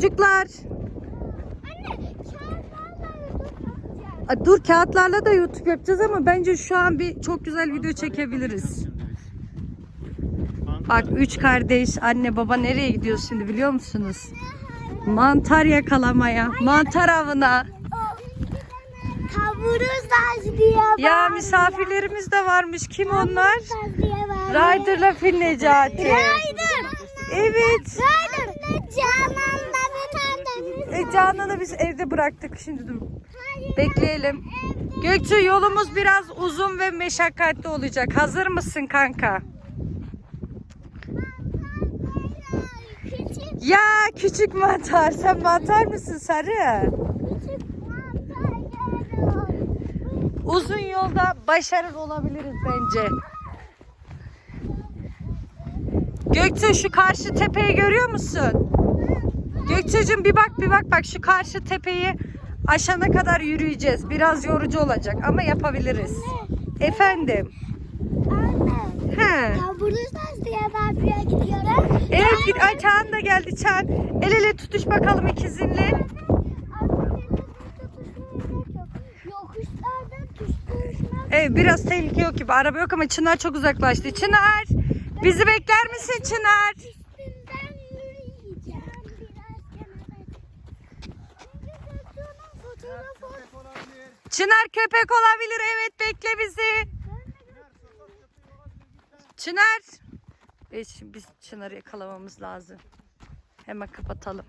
Çocuklar. Anne kağıtlarla YouTube yapacağız. Dur kağıtlarla da YouTube yapacağız ama bence şu an bir çok güzel video çekebiliriz. Bak üç kardeş anne baba nereye gidiyor şimdi biliyor musunuz? Mantar yakalamaya, mantar avına. Taburuz diye Ya misafirlerimiz de varmış. Kim onlar? Ryder'la Fil Necati. Rider. Evet. Rider. Canan'da bir tane. E, Canan'ı biz evde bıraktık. Şimdi dur. Bekleyelim. Gökçe yolumuz biraz uzun ve meşakkatli olacak. Hazır mısın kanka? Ya küçük mantar. Sen mantar mısın sarı? Uzun yolda başarılı olabiliriz bence. Gökçe şu karşı tepeyi görüyor musun? Gökçe'cim bir bak bir bak bak şu karşı tepeyi aşana kadar yürüyeceğiz. Biraz yorucu olacak ama yapabiliriz. Efendim. Anne. He. Taburuz diye ben buraya gidiyorum. Evet ay Çağan da geldi Çağan. El ele tutuş bakalım ikizinle. Evet biraz tehlike yok gibi. Araba yok ama Çınar çok uzaklaştı. Çınar bizi bekler misin Çınar? Çınar köpek olabilir. Evet bekle bizi. Çınar. Evet, şimdi biz Çınar'ı yakalamamız lazım. Hemen kapatalım.